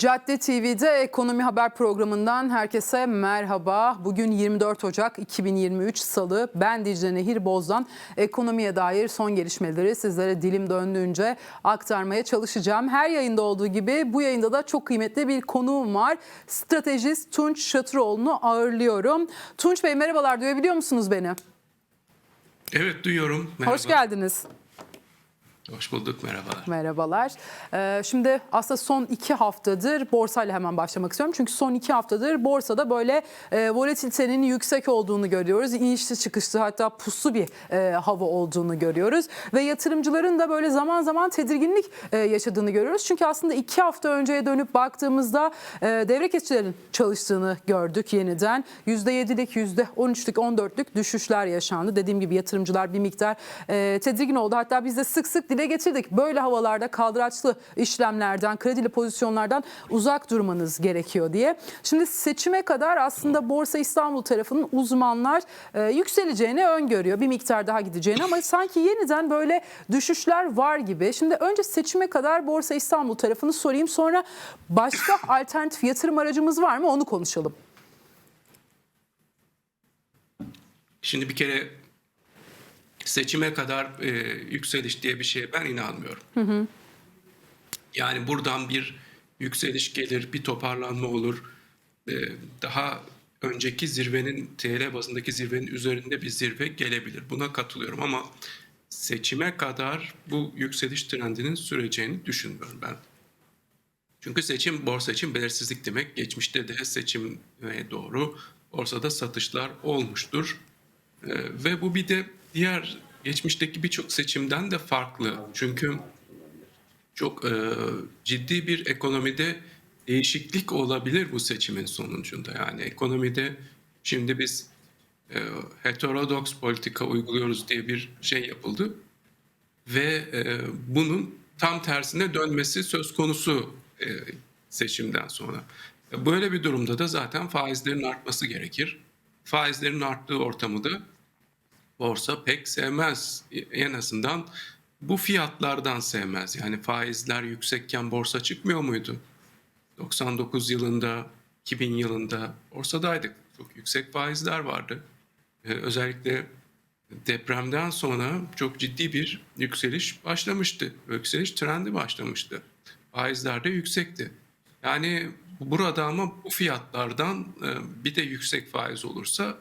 Cadde TV'de Ekonomi Haber programından herkese merhaba. Bugün 24 Ocak 2023 Salı. Ben Dicle Nehir Boz'dan ekonomiye dair son gelişmeleri sizlere dilim döndüğünce aktarmaya çalışacağım. Her yayında olduğu gibi bu yayında da çok kıymetli bir konuğum var. Stratejist Tunç Şatıroğlu'nu ağırlıyorum. Tunç Bey merhabalar duyabiliyor musunuz beni? Evet duyuyorum. Merhaba. Hoş geldiniz. Hoş bulduk merhabalar. Merhabalar. Ee, şimdi aslında son iki haftadır borsayla hemen başlamak istiyorum. Çünkü son iki haftadır borsada böyle e, volatilitenin yüksek olduğunu görüyoruz. İnişli çıkışlı hatta puslu bir e, hava olduğunu görüyoruz. Ve yatırımcıların da böyle zaman zaman tedirginlik e, yaşadığını görüyoruz. Çünkü aslında iki hafta önceye dönüp baktığımızda e, devre keçilerin çalıştığını gördük yeniden. %7'lik, %13'lük, 14'lük düşüşler yaşandı. Dediğim gibi yatırımcılar bir miktar e, tedirgin oldu. Hatta biz de sık sık dile getirdik. Böyle havalarda kaldıraçlı işlemlerden, kredili pozisyonlardan uzak durmanız gerekiyor diye. Şimdi seçime kadar aslında Borsa İstanbul tarafının uzmanlar e, yükseleceğini öngörüyor. Bir miktar daha gideceğini ama sanki yeniden böyle düşüşler var gibi. Şimdi önce seçime kadar Borsa İstanbul tarafını sorayım. Sonra başka alternatif yatırım aracımız var mı onu konuşalım. Şimdi bir kere seçime kadar e, yükseliş diye bir şeye ben inanmıyorum. Yani buradan bir yükseliş gelir, bir toparlanma olur. E, daha önceki zirvenin, TL bazındaki zirvenin üzerinde bir zirve gelebilir. Buna katılıyorum ama seçime kadar bu yükseliş trendinin süreceğini düşünmüyorum ben. Çünkü seçim borsa için belirsizlik demek. Geçmişte de seçime doğru borsada satışlar olmuştur. Ee, ve bu bir de diğer geçmişteki birçok seçimden de farklı. Çünkü çok e, ciddi bir ekonomide değişiklik olabilir bu seçimin sonucunda. Yani ekonomide şimdi biz e, heterodoks politika uyguluyoruz diye bir şey yapıldı ve e, bunun tam tersine dönmesi söz konusu e, seçimden sonra. Böyle bir durumda da zaten faizlerin artması gerekir. Faizlerin arttığı ortamı da borsa pek sevmez. En azından bu fiyatlardan sevmez. Yani faizler yüksekken borsa çıkmıyor muydu? 99 yılında, 2000 yılında borsadaydık. Çok yüksek faizler vardı. Ee, özellikle depremden sonra çok ciddi bir yükseliş başlamıştı. Yükseliş trendi başlamıştı. Faizler de yüksekti. Yani burada ama bu fiyatlardan e, bir de yüksek faiz olursa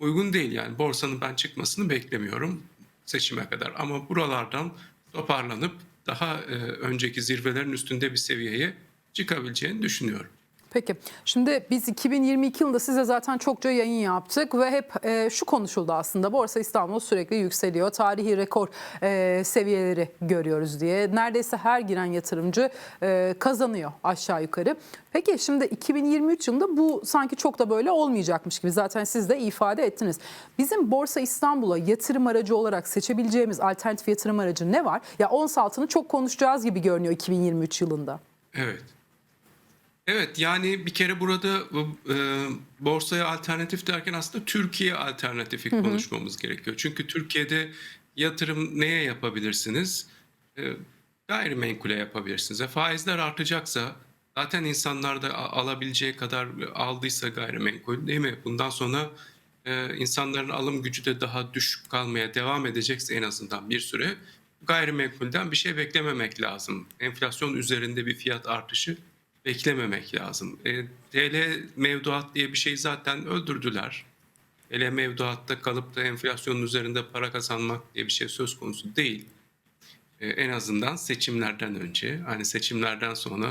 uygun değil. Yani borsanın ben çıkmasını beklemiyorum seçime kadar. Ama buralardan toparlanıp daha e, önceki zirvelerin üstünde bir seviyeye çıkabileceğini düşünüyorum. Peki şimdi biz 2022 yılında size zaten çokça yayın yaptık ve hep e, şu konuşuldu aslında Borsa İstanbul sürekli yükseliyor. Tarihi rekor e, seviyeleri görüyoruz diye. Neredeyse her giren yatırımcı e, kazanıyor aşağı yukarı. Peki şimdi 2023 yılında bu sanki çok da böyle olmayacakmış gibi zaten siz de ifade ettiniz. Bizim Borsa İstanbul'a yatırım aracı olarak seçebileceğimiz alternatif yatırım aracı ne var? Ya ons altını çok konuşacağız gibi görünüyor 2023 yılında. Evet. Evet yani bir kere burada e, borsaya alternatif derken aslında Türkiye alternatifi konuşmamız gerekiyor. Çünkü Türkiye'de yatırım neye yapabilirsiniz? E, gayrimenkule yapabilirsiniz. E, faizler artacaksa zaten insanlar da alabileceği kadar aldıysa gayrimenkul değil mi? Bundan sonra e, insanların alım gücü de daha düşük kalmaya devam edecekse en azından bir süre gayrimenkulden bir şey beklememek lazım. Enflasyon üzerinde bir fiyat artışı beklememek lazım. E, TL mevduat diye bir şey zaten öldürdüler. TL mevduatta kalıp da enflasyonun üzerinde para kazanmak diye bir şey söz konusu değil. E, en azından seçimlerden önce, hani seçimlerden sonra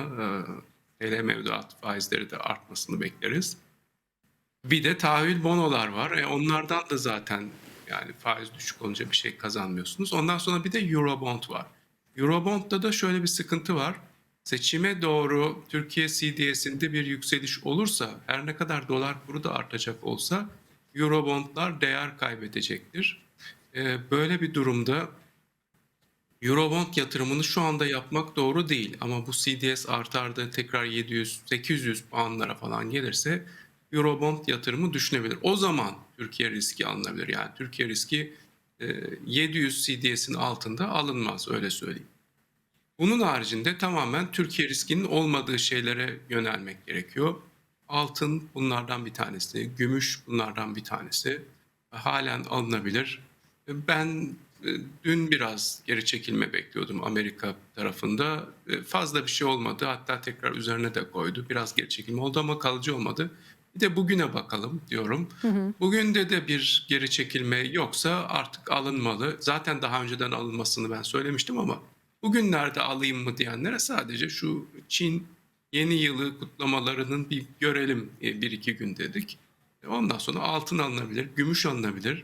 e, TL mevduat faizleri de artmasını bekleriz. Bir de tahvil bonolar var. E, onlardan da zaten yani faiz düşük olunca bir şey kazanmıyorsunuz. Ondan sonra bir de Eurobond var. Eurobond'da da şöyle bir sıkıntı var. Seçime doğru Türkiye CDS'inde bir yükseliş olursa her ne kadar dolar kuru da artacak olsa Eurobondlar değer kaybedecektir. E, böyle bir durumda Eurobond yatırımını şu anda yapmak doğru değil ama bu CDS artardı tekrar 700-800 puanlara falan gelirse Eurobond yatırımı düşünebilir. O zaman Türkiye riski alınabilir. Yani Türkiye riski e, 700 CDS'in altında alınmaz öyle söyleyeyim. Bunun haricinde tamamen Türkiye riskinin olmadığı şeylere yönelmek gerekiyor. Altın bunlardan bir tanesi, gümüş bunlardan bir tanesi. Halen alınabilir. Ben e, dün biraz geri çekilme bekliyordum Amerika tarafında. E, Fazla bir şey olmadı. Hatta tekrar üzerine de koydu. Biraz geri çekilme oldu ama kalıcı olmadı. Bir de bugüne bakalım diyorum. Bugün de de bir geri çekilme yoksa artık alınmalı. Zaten daha önceden alınmasını ben söylemiştim ama bugünlerde alayım mı diyenlere sadece şu Çin yeni yılı kutlamalarının bir görelim e, bir iki gün dedik. E, Ondan sonra altın alınabilir, gümüş alınabilir.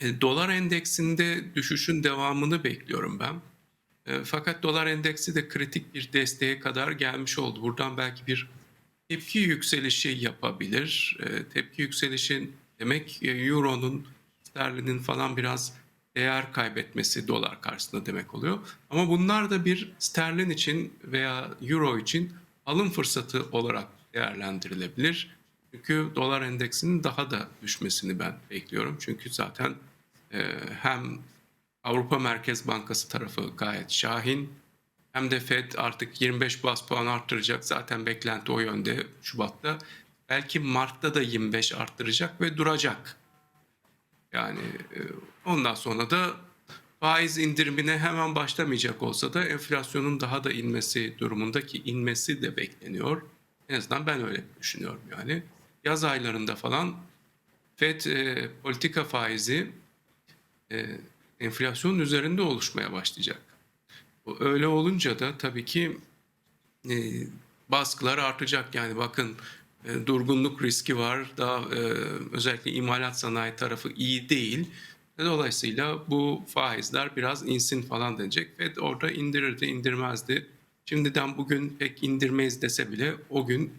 E, dolar endeksinde düşüşün devamını bekliyorum ben. Fakat dolar endeksi de kritik bir desteğe kadar gelmiş oldu. Buradan belki bir tepki yükselişi yapabilir. Tepki yükselişin demek euronun, sterlinin falan biraz değer kaybetmesi dolar karşısında demek oluyor. Ama bunlar da bir sterlin için veya euro için alım fırsatı olarak değerlendirilebilir. Çünkü dolar endeksinin daha da düşmesini ben bekliyorum. Çünkü zaten e, hem Avrupa Merkez Bankası tarafı gayet şahin hem de Fed artık 25 bas puan arttıracak. Zaten beklenti o yönde Şubat'ta. Belki Mart'ta da 25 arttıracak ve duracak. Yani e, ondan sonra da faiz indirimine hemen başlamayacak olsa da enflasyonun daha da inmesi durumundaki inmesi de bekleniyor. En azından ben öyle düşünüyorum yani. Yaz aylarında falan FED e, politika faizi e, enflasyonun üzerinde oluşmaya başlayacak. Öyle olunca da tabii ki e, baskılar artacak. Yani bakın e, durgunluk riski var. Daha e, özellikle imalat sanayi tarafı iyi değil. Dolayısıyla bu faizler biraz insin falan denecek. Fed orada indirirdi, indirmezdi. Şimdiden bugün pek indirmeyiz dese bile o gün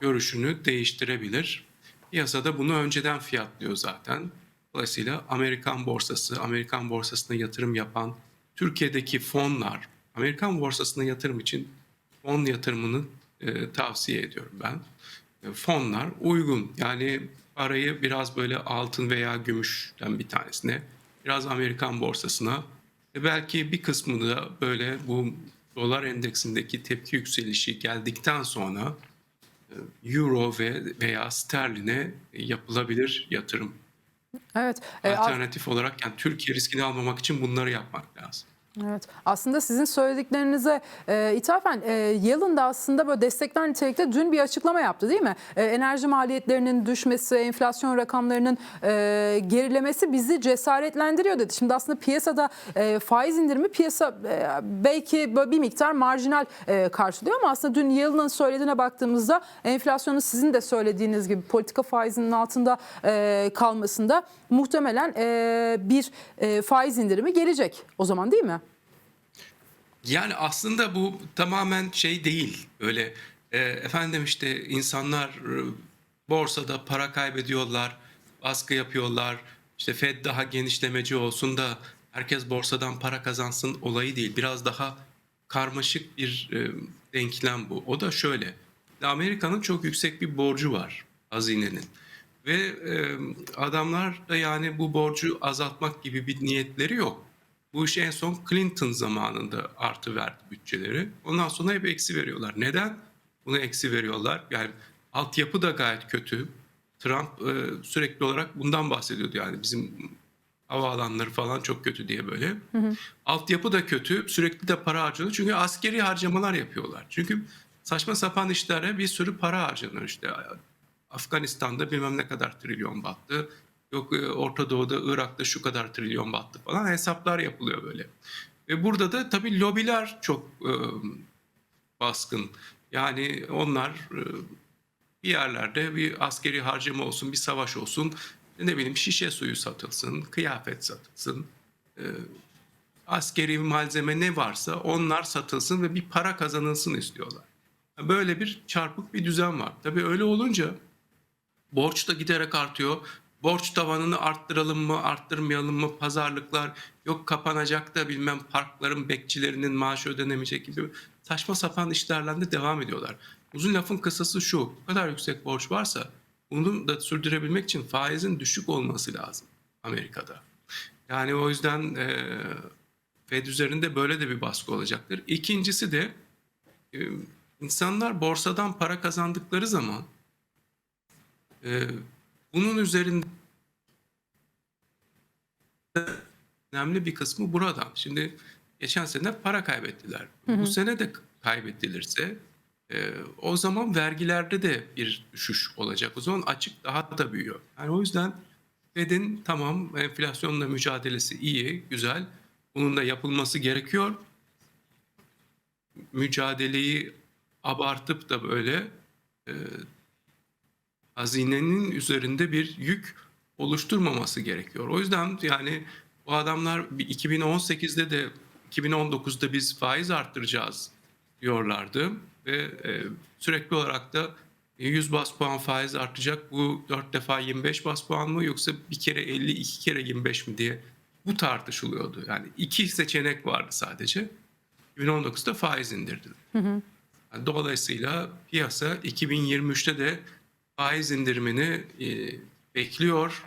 görüşünü değiştirebilir. Piyasada bunu önceden fiyatlıyor zaten. Dolayısıyla Amerikan borsası, Amerikan borsasına yatırım yapan Türkiye'deki fonlar, Amerikan borsasına yatırım için fon yatırımını e, tavsiye ediyorum ben. E, fonlar uygun. Yani parayı biraz böyle altın veya gümüşten bir tanesine, biraz Amerikan borsasına, e, belki bir kısmını da böyle bu dolar endeksindeki tepki yükselişi geldikten sonra e, euro ve veya sterline yapılabilir yatırım. Evet. e, Alternatif olarak yani Türkiye riskini almamak için bunları yapmak lazım. Evet. Aslında sizin söylediklerinize e, ithafen e, Yalın da aslında böyle destekler nitelikte dün bir açıklama yaptı değil mi? E, enerji maliyetlerinin düşmesi, enflasyon rakamlarının e, gerilemesi bizi cesaretlendiriyor dedi. Şimdi aslında piyasada e, faiz indirimi piyasa e, belki böyle bir miktar marjinal e, karşılıyor ama aslında dün Yalın'ın söylediğine baktığımızda enflasyonun sizin de söylediğiniz gibi politika faizinin altında e, kalmasında muhtemelen e, bir e, faiz indirimi gelecek o zaman değil mi? Yani aslında bu tamamen şey değil. Öyle e, efendim işte insanlar e, borsada para kaybediyorlar, baskı yapıyorlar. İşte Fed daha genişlemeci olsun da herkes borsadan para kazansın olayı değil. Biraz daha karmaşık bir e, denklem bu. O da şöyle. Amerika'nın çok yüksek bir borcu var hazinenin. Ve e, adamlar da yani bu borcu azaltmak gibi bir niyetleri yok. Bu işi en son Clinton zamanında artı verdi bütçeleri. Ondan sonra hep eksi veriyorlar. Neden? Bunu eksi veriyorlar. Yani altyapı da gayet kötü. Trump e, sürekli olarak bundan bahsediyordu yani bizim havaalanları falan çok kötü diye böyle. Altyapı da kötü. Sürekli de para harcanıyor. Çünkü askeri harcamalar yapıyorlar. Çünkü saçma sapan işlere bir sürü para harcanıyor işte. Afganistan'da bilmem ne kadar trilyon battı. Yok e, Orta Doğu'da, Irak'ta şu kadar trilyon battı falan hesaplar yapılıyor böyle. Ve burada da tabii lobiler çok e, baskın. Yani onlar e, bir yerlerde bir askeri harcama olsun, bir savaş olsun, ne bileyim şişe suyu satılsın, kıyafet satılsın, e, askeri malzeme ne varsa onlar satılsın ve bir para kazanılsın istiyorlar. Böyle bir çarpık bir düzen var. Tabii öyle olunca borç da giderek artıyor. Borç tavanını arttıralım mı, arttırmayalım mı? Pazarlıklar yok kapanacak da bilmem parkların bekçilerinin maaşı ödenemeyecek gibi saçma sapan işlerle de devam ediyorlar. Uzun lafın kısası şu, bu kadar yüksek borç varsa bunu da sürdürebilmek için faizin düşük olması lazım Amerika'da. Yani o yüzden eee, Fed üzerinde böyle de bir baskı olacaktır. İkincisi de e, insanlar borsadan para kazandıkları zaman e, bunun üzerinde önemli bir kısmı buradan. Şimdi geçen sene para kaybettiler. Bu sene de kaybettilirse e, o zaman vergilerde de bir düşüş olacak. O zaman açık daha da büyüyor. Yani o yüzden Fed'in tamam enflasyonla mücadelesi iyi, güzel. Bunun da yapılması gerekiyor. Mücadeleyi abartıp da böyle e, hazinenin üzerinde bir yük oluşturmaması gerekiyor. O yüzden yani bu adamlar bir 2018'de de 2019'da biz faiz arttıracağız diyorlardı ve e, sürekli olarak da 100 bas puan faiz artacak. Bu 4 defa 25 bas puan mı yoksa bir kere 50 iki kere 25 mi diye bu tartışılıyordu. Yani iki seçenek vardı sadece. 2019'da faiz indirdi. Yani Dolayısıyla piyasa 2023'te de faiz indirimini e, bekliyor.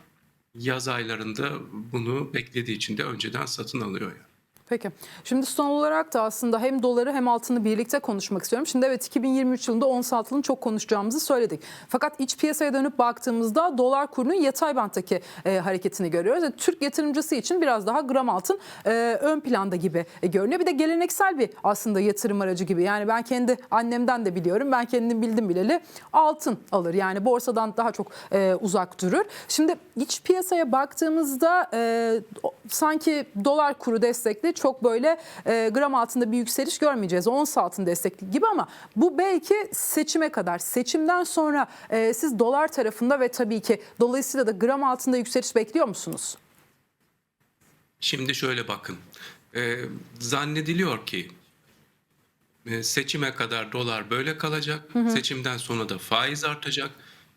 Yaz aylarında bunu beklediği için de önceden satın alıyor. Yani. Peki. Şimdi son olarak da aslında hem doları hem altını birlikte konuşmak istiyorum. Şimdi evet 2023 yılında ons altının çok konuşacağımızı söyledik. Fakat iç piyasaya dönüp baktığımızda dolar kurunun yatay banttaki e, hareketini görüyoruz. E, Türk yatırımcısı için biraz daha gram altın e, ön planda gibi e, görünüyor. Bir de geleneksel bir aslında yatırım aracı gibi. Yani ben kendi annemden de biliyorum. Ben kendim bildim bileli altın alır. Yani borsadan daha çok e, uzak durur. Şimdi iç piyasaya baktığımızda e, sanki dolar kuru destekli çok böyle e, gram altında bir yükseliş görmeyeceğiz. Ons altın destekli gibi ama bu belki seçime kadar. Seçimden sonra e, siz dolar tarafında ve tabii ki dolayısıyla da gram altında yükseliş bekliyor musunuz? Şimdi şöyle bakın. Ee, zannediliyor ki e, seçime kadar dolar böyle kalacak. Seçimden sonra da faiz artacak.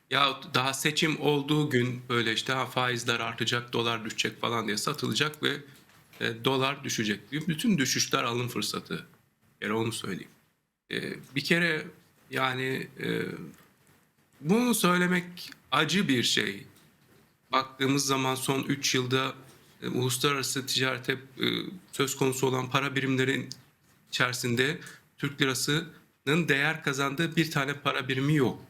Ya daha seçim olduğu gün böyle işte ha faizler artacak, dolar düşecek falan diye satılacak ve e, dolar düşecek. Bütün düşüşler alım fırsatı. Bir onu söyleyeyim. E, bir kere yani e, bunu söylemek acı bir şey baktığımız zaman son 3 yılda e, uluslararası ticarete e, söz konusu olan para birimlerin içerisinde Türk lirasının değer kazandığı bir tane para birimi yok.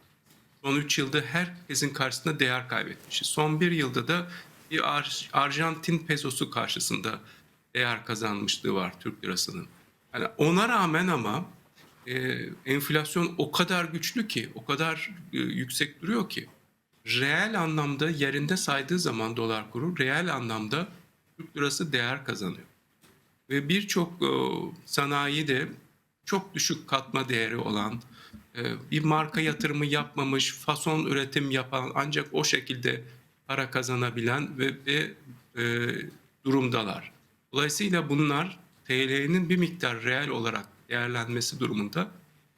Son 3 yılda herkesin karşısında değer kaybetmişiz. Son bir yılda da bir Ar- Arjantin pesosu karşısında değer kazanmışlığı var Türk lirasının. Yani ona rağmen ama e, enflasyon o kadar güçlü ki, o kadar e, yüksek duruyor ki reel anlamda yerinde saydığı zaman dolar kuru reel anlamda Türk lirası değer kazanıyor. Ve birçok e, sanayi de çok düşük katma değeri olan, e, bir marka yatırımı yapmamış, fason üretim yapan ancak o şekilde para kazanabilen ve, ve e, durumdalar. Dolayısıyla bunlar TL'nin bir miktar reel olarak değerlenmesi durumunda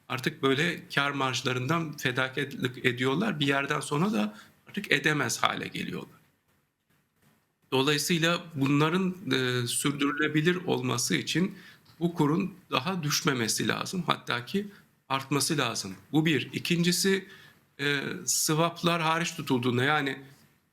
artık böyle kar marjlarından fedakarlık ediyorlar. Bir yerden sonra da artık edemez hale geliyorlar. Dolayısıyla bunların e, sürdürülebilir olması için bu kurun daha düşmemesi lazım. Hatta ki artması lazım. Bu bir. İkincisi e, swaplar hariç tutulduğunda yani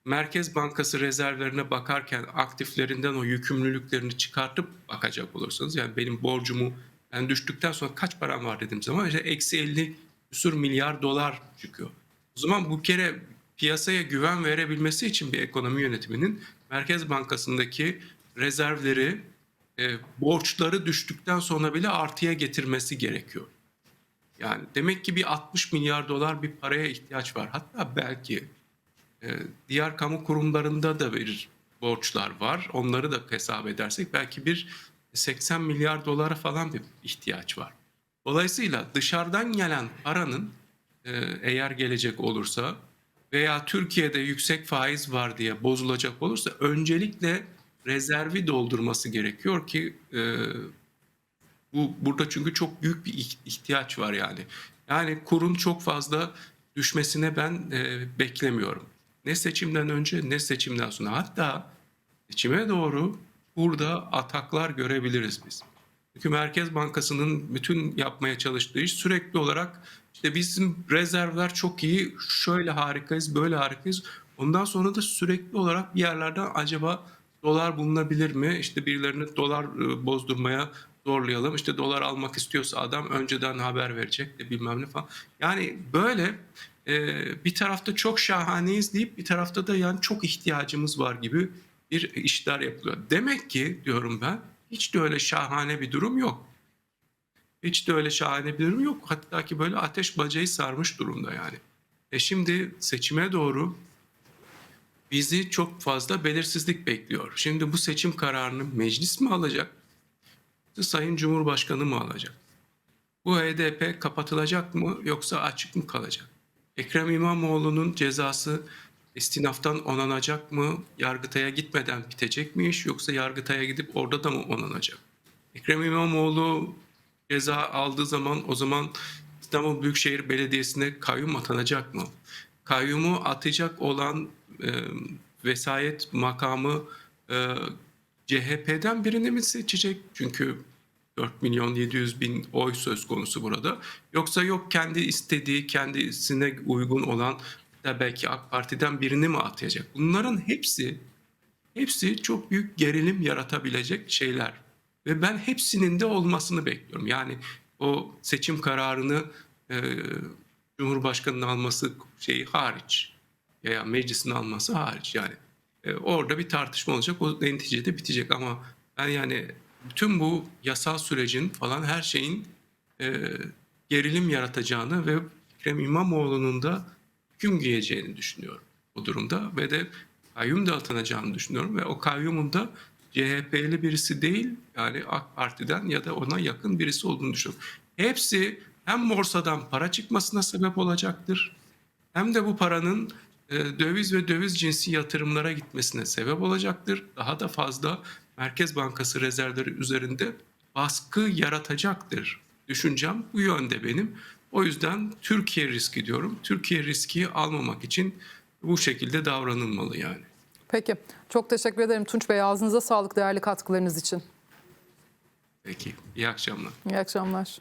Merkez Bankası rezervlerine bakarken aktiflerinden o yükümlülüklerini çıkartıp bakacak olursanız yani benim borcumu ben düştükten sonra kaç param var dediğim zaman işte eksi 50 küsur milyar dolar çıkıyor. O zaman bu kere piyasaya güven verebilmesi için bir ekonomi yönetiminin Merkez Bankası'ndaki rezervleri e, borçları düştükten sonra bile artıya getirmesi gerekiyor. Yani demek ki bir 60 milyar dolar bir paraya ihtiyaç var. Hatta belki diğer kamu kurumlarında da bir borçlar var. Onları da hesap edersek belki bir 80 milyar dolara falan bir ihtiyaç var. Dolayısıyla dışarıdan gelen paranın e, eğer gelecek olursa veya Türkiye'de yüksek faiz var diye bozulacak olursa öncelikle rezervi doldurması gerekiyor ki e, bu burada çünkü çok büyük bir ih- ihtiyaç var yani. Yani kurun çok fazla düşmesine ben e, beklemiyorum. Ne seçimden önce ne seçimden sonra. Hatta seçime doğru burada ataklar görebiliriz biz. Çünkü Merkez Bankası'nın bütün yapmaya çalıştığı iş sürekli olarak işte bizim rezervler çok iyi, şöyle harikayız, böyle harikayız. Ondan sonra da sürekli olarak bir yerlerden acaba dolar bulunabilir mi? İşte birilerini dolar e, bozdurmaya zorlayalım. İşte dolar almak istiyorsa adam önceden haber verecek de bilmem ne falan. Yani böyle bir tarafta çok şahaneyiz deyip bir tarafta da yani çok ihtiyacımız var gibi bir işler yapılıyor. Demek ki diyorum ben hiç de öyle şahane bir durum yok. Hiç de öyle şahane bir durum yok. Hatta ki böyle ateş bacayı sarmış durumda yani. E şimdi seçime doğru bizi çok fazla belirsizlik bekliyor. Şimdi bu seçim kararını meclis mi alacak? Sayın Cumhurbaşkanı mı alacak? Bu HDP kapatılacak mı yoksa açık mı kalacak? Ekrem İmamoğlu'nun cezası istinaftan onanacak mı? Yargıtay'a gitmeden bitecek mi iş yoksa Yargıtay'a gidip orada da mı onanacak? Ekrem İmamoğlu ceza aldığı zaman o zaman İstanbul Büyükşehir Belediyesi'ne kayyum atanacak mı? Kayyumu atacak olan e, vesayet makamı e, CHP'den birini mi seçecek? Çünkü 4 milyon 700 bin oy söz konusu burada. Yoksa yok kendi istediği, kendisine uygun olan da belki AK Parti'den birini mi atayacak? Bunların hepsi hepsi çok büyük gerilim yaratabilecek şeyler. Ve ben hepsinin de olmasını bekliyorum. Yani o seçim kararını e, Cumhurbaşkanı'nın alması şeyi hariç veya meclisin alması hariç yani e, orada bir tartışma olacak o neticede bitecek ama ben yani bütün bu yasal sürecin falan her şeyin e, gerilim yaratacağını ve Ekrem İmamoğlu'nun da hüküm giyeceğini düşünüyorum bu durumda ve de kayyum da atanacağını düşünüyorum ve o kayyumun da CHP'li birisi değil yani AK Parti'den ya da ona yakın birisi olduğunu düşünüyorum. Hepsi hem borsadan para çıkmasına sebep olacaktır hem de bu paranın e, döviz ve döviz cinsi yatırımlara gitmesine sebep olacaktır. Daha da fazla Merkez Bankası rezervleri üzerinde baskı yaratacaktır. Düşüncem bu yönde benim. O yüzden Türkiye riski diyorum. Türkiye riski almamak için bu şekilde davranılmalı yani. Peki. Çok teşekkür ederim Tunç Bey. Ağzınıza sağlık değerli katkılarınız için. Peki, iyi akşamlar. İyi akşamlar.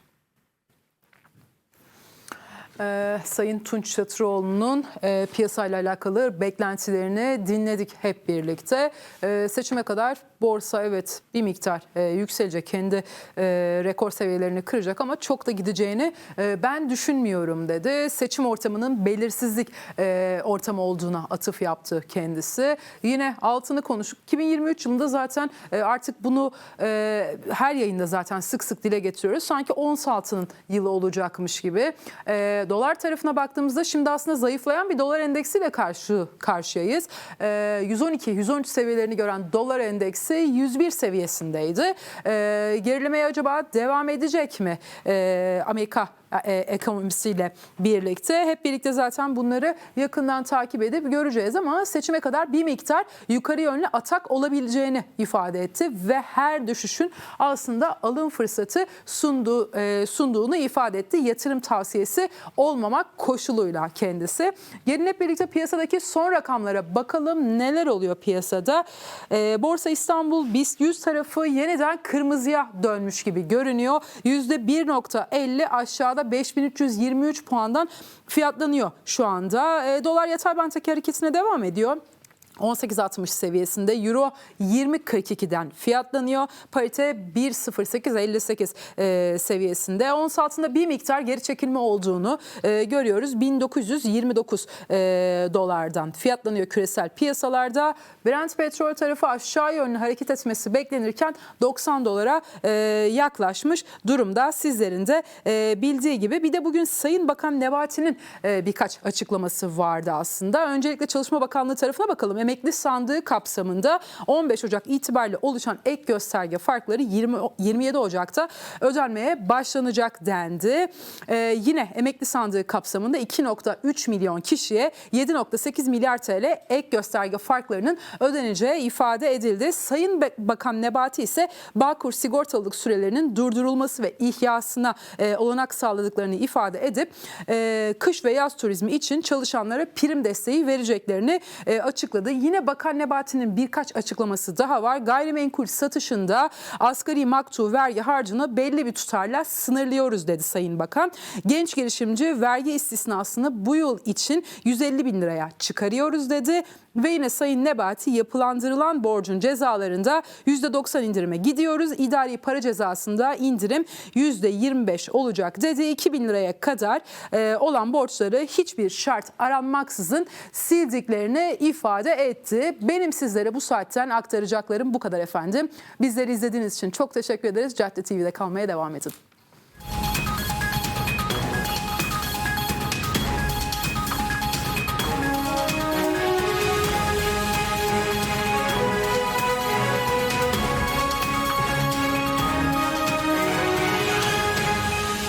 Ee, Sayın Tunç Çatıroğlu'nun e, piyasayla alakalı beklentilerini dinledik hep birlikte. Ee, seçime kadar borsa evet bir miktar e, yükselecek, kendi e, rekor seviyelerini kıracak ama çok da gideceğini e, ben düşünmüyorum dedi. Seçim ortamının belirsizlik e, ortamı olduğuna atıf yaptı kendisi. Yine altını konuştuk. 2023 yılında zaten e, artık bunu e, her yayında zaten sık sık dile getiriyoruz. Sanki ons altının yılı olacakmış gibi. E, dolar tarafına baktığımızda şimdi aslında zayıflayan bir dolar endeksiyle karşı karşıyayız. E, 112-113 seviyelerini gören dolar endeksi 101 seviyesindeydi. E, gerilemeye acaba devam edecek mi e, Amerika e, ekonomisiyle birlikte. Hep birlikte zaten bunları yakından takip edip göreceğiz ama seçime kadar bir miktar yukarı yönlü atak olabileceğini ifade etti ve her düşüşün aslında alım fırsatı sunduğu, e, sunduğunu ifade etti. Yatırım tavsiyesi olmamak koşuluyla kendisi. Gelin hep birlikte piyasadaki son rakamlara bakalım neler oluyor piyasada. E, Borsa İstanbul BIST 100 tarafı yeniden kırmızıya dönmüş gibi görünüyor. %1.50 aşağıda 5323 puandan fiyatlanıyor şu anda. E, dolar yatay banttaki hareketine devam ediyor. 18.60 seviyesinde Euro 20.42'den fiyatlanıyor. Parite 1.0858 e, seviyesinde. Ons altında bir miktar geri çekilme olduğunu e, görüyoruz. 1929 e, dolardan fiyatlanıyor küresel piyasalarda. Brent petrol tarafı aşağı yönlü hareket etmesi beklenirken 90 dolara e, yaklaşmış durumda. Sizlerin de e, bildiği gibi. Bir de bugün Sayın Bakan Nebati'nin e, birkaç açıklaması vardı aslında. Öncelikle Çalışma Bakanlığı tarafına bakalım. Emekli sandığı kapsamında 15 Ocak itibariyle oluşan ek gösterge farkları 20, 27 Ocak'ta ödenmeye başlanacak dendi. Ee, yine emekli sandığı kapsamında 2.3 milyon kişiye 7.8 milyar TL ek gösterge farklarının ödeneceği ifade edildi. Sayın Bakan Nebati ise Bağkur sigortalılık sürelerinin durdurulması ve ihyasına e, olanak sağladıklarını ifade edip e, kış ve yaz turizmi için çalışanlara prim desteği vereceklerini e, açıkladı. Yine Bakan Nebati'nin birkaç açıklaması daha var. Gayrimenkul satışında asgari maktu vergi harcını belli bir tutarla sınırlıyoruz dedi Sayın Bakan. Genç girişimci vergi istisnasını bu yıl için 150 bin liraya çıkarıyoruz dedi. Ve yine Sayın Nebati yapılandırılan borcun cezalarında %90 indirime gidiyoruz. İdari para cezasında indirim %25 olacak dedi. 2000 liraya kadar e, olan borçları hiçbir şart aranmaksızın sildiklerini ifade etti. Benim sizlere bu saatten aktaracaklarım bu kadar efendim. Bizleri izlediğiniz için çok teşekkür ederiz. Cadde TV'de kalmaya devam edin.